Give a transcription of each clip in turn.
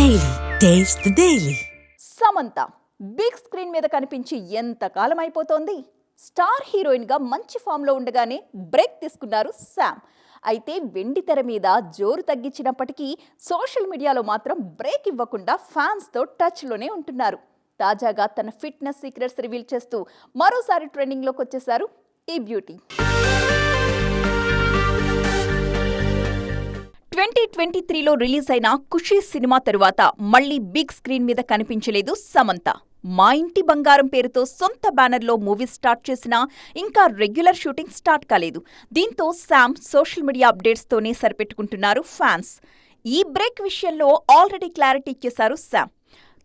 Daily taste daily Samantha big screen మీద కనిపించి ఎంత కాలం అయిపోతోంది? స్టార్ హీరోయిన్గా మంచి ఫామ్లో ఉండగానే బ్రేక్ తీసుకున్నారు శామ్. అయితే వెండి తెర మీద జోరు తగ్గించినప్పటికీ సోషల్ మీడియాలో మాత్రం బ్రేక్ ఇవ్వకుండా ఫ్యాన్స్తో టచ్లోనే ఉంటున్నారు. తాజాగా తన ఫిట్నెస్ సీక్రెట్స్ రివీల్ చేస్తూ మరోసారి ట్రెండింగ్లోకి వచ్చేశారు ఈ బ్యూటీ. ట్వంటీ ట్వంటీ త్రీలో రిలీజ్ అయిన ఖుషీ సినిమా తరువాత మళ్ళీ బిగ్ స్క్రీన్ మీద కనిపించలేదు సమంత. మా ఇంటి బంగారం పేరుతో సొంత బ్యానర్లో మూవీ స్టార్ట్ చేసినా ఇంకా రెగ్యులర్ షూటింగ్ స్టార్ట్ కాలేదు. దీంతో శామ్ సోషల్ మీడియా అప్డేట్స్తోనే సరిపెట్టుకుంటున్నారు ఫ్యాన్స్. ఈ బ్రేక్ విషయంలో ఆల్రెడీ క్లారిటీ ఇచ్చేశారు శామ్.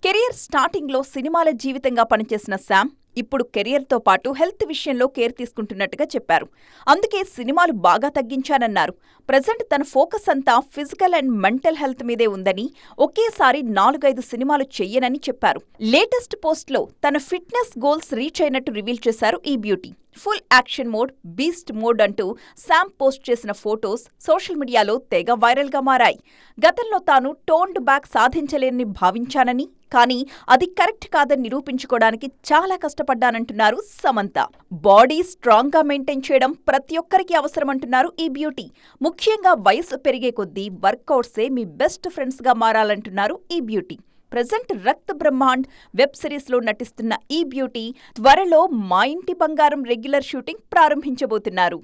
కెరియర్ స్టార్టింగ్లో సినిమాల జీవితంగా పనిచేసిన శామ్ ఇప్పుడు కెరియర్తో పాటు హెల్త్ విషయంలో కేర్ తీసుకుంటున్నట్టుగా చెప్పారు. అందుకే సినిమాలు బాగా తగ్గించానన్నారు. ప్రజెంట్ తన ఫోకస్ అంతా ఫిజికల్ అండ్ మెంటల్ హెల్త్ మీదే ఉందని ఒకేసారి నాలుగైదు సినిమాలు చెయ్యనని చెప్పారు. లేటెస్ట్ పోస్ట్లో తన ఫిట్నెస్ గోల్స్ రీచ్ అయినట్టు రివీల్ చేశారు ఈ beauty. Full action mode beast mode అంటూ శామ్ పోస్ట్ చేసిన ఫోటోస్ సోషల్ మీడియాలో తెగ వైరల్గా మారాయి. గతంలో తాను టోన్డ్ బ్యాక్ సాధించలేనని భావించానని కానీ అది కరెక్ట్ కాదని నిరూపించుకోవడానికి చాలా కష్టపడ్డానంటున్నారు సమంత. బాడీ స్ట్రాంగ్గా మెయింటైన్ చేయడం ప్రతి ఒక్కరికి అవసరమంటున్నారు ఈ బ్యూటీ. ముఖ్యంగా వయసు పెరిగే కొద్దీ వర్కౌట్సే మీ బెస్ట్ ఫ్రెండ్స్గా మారాలంటున్నారు ఈ beauty. Present Rakt Brahmand web సిరీస్లో నటిస్తున్న ఈ బ్యూటీ త్వరలో మా ఇంటి బంగారం రెగ్యులర్ షూటింగ్ ప్రారంభించబోతున్నారు.